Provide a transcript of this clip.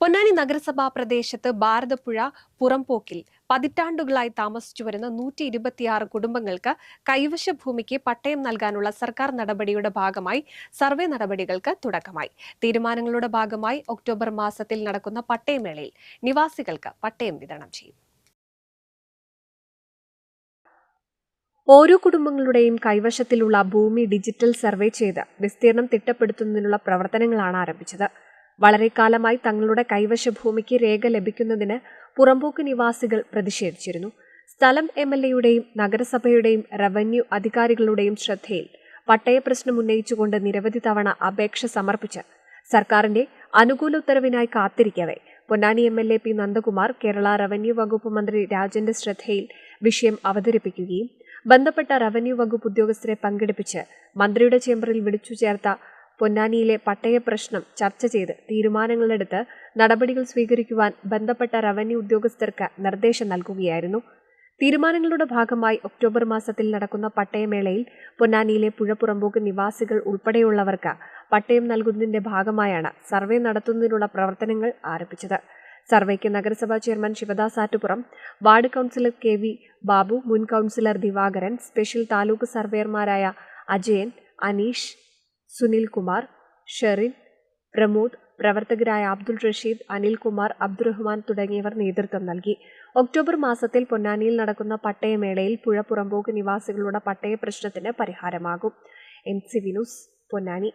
പൊന്നാനി നഗരസഭാ പ്രദേശത്ത് ഭാരതപ്പുഴ പുറംപോക്കിൽ പതിറ്റാണ്ടുകളായി താമസിച്ചു വരുന്ന നൂറ്റി ഇരുപത്തിയാറ് കുടുംബങ്ങൾക്ക് കൈവശ ഭൂമിക്ക് പട്ടയം നൽകാനുള്ള സർക്കാർ നടപടിയുടെ ഭാഗമായി സർവേ നടപടികൾക്ക് തുടക്കമായി. തീരുമാനങ്ങളുടെ ഭാഗമായി ഒക്ടോബർ മാസത്തിൽ നടക്കുന്ന പട്ടയമേളയിൽ നിവാസികൾക്ക് പട്ടയം വിതരണം ചെയ്യും. ഓരോ കുടുംബങ്ങളുടെയും കൈവശത്തിലുള്ള ഭൂമി ഡിജിറ്റൽ സർവേ ചെയ്ത് വിസ്തീർണം തിട്ടപ്പെടുത്തുന്നതിനുള്ള പ്രവർത്തനങ്ങളാണ് ആരംഭിച്ചത്. വളരെ കാലമായി തങ്ങളുടെ കൈവശ ഭൂമിക്ക് രേഖ ലഭിക്കുന്നതിന് പുറമ്പോക്ക് നിവാസികൾ പ്രതിഷേധിച്ചിരുന്നു. സ്ഥലം എം എൽ എയുടെയും നഗരസഭയുടെയും റവന്യൂ അധികാരികളുടെയും ശ്രദ്ധയിൽ പട്ടയ പ്രശ്നം ഉന്നയിച്ചുകൊണ്ട് നിരവധി തവണ അപേക്ഷ സമർപ്പിച്ച് സർക്കാരിന്റെ അനുകൂല ഉത്തരവിനായി കാത്തിരിക്കവെ. Ponnani M L A P Nandakumar Kerala revenue വകുപ്പ് മന്ത്രി രാജന്റെ ശ്രദ്ധയിൽ വിഷയം അവതരിപ്പിക്കുകയും ബന്ധപ്പെട്ട റവന്യൂ വകുപ്പ് ഉദ്യോഗസ്ഥരെ പങ്കെടുപ്പിച്ച് മന്ത്രിയുടെ ചേംബറിൽ വിളിച്ചു ചേർത്ത പൊന്നാനിയിലെ പട്ടയ പ്രശ്നം ചർച്ച ചെയ്ത് തീരുമാനങ്ങളെടുത്ത് നടപടികൾ സ്വീകരിക്കുവാൻ ബന്ധപ്പെട്ട റവന്യൂ ഉദ്യോഗസ്ഥർക്ക് നിർദ്ദേശം നൽകുകയായിരുന്നു. തീരുമാനങ്ങളുടെ ഭാഗമായി ഒക്ടോബർ മാസത്തിൽ നടക്കുന്ന പട്ടയമേളയിൽ പൊന്നാനിയിലെ പുഴപ്പുറമ്പോക്ക് നിവാസികൾ ഉൾപ്പെടെയുള്ളവർക്ക് പട്ടയം നൽകുന്നതിന്റെ ഭാഗമായാണ് സർവേ നടത്തുന്നതിനുള്ള പ്രവർത്തനങ്ങൾ ആരംഭിച്ചത്. സർവേക്ക് നഗരസഭാ chairman Sivadas Attupuram ward councillor K V Babu മുൻ കൗൺസിലർ ദിവാകരൻ സ്പെഷ്യൽ താലൂക്ക് സർവേയർമാരായ അജയൻ അനീഷ് സുനിൽ കുമാർ ഷെറിൻ പ്രമോദ് പ്രവർത്തകരായ അബ്ദുൾ റഷീദ് അനിൽകുമാർ അബ്ദുറഹ്മാൻ തുടങ്ങിയവർ നേതൃത്വം നൽകി. ഒക്ടോബർ മാസത്തിൽ പൊന്നാനിയിൽ നടക്കുന്ന പട്ടയമേളയിൽ പുഴ പുറമ്പോക്ക് നിവാസികളുടെ പട്ടയ പ്രശ്നത്തിന് പരിഹാരമാകും. N C Ponnani.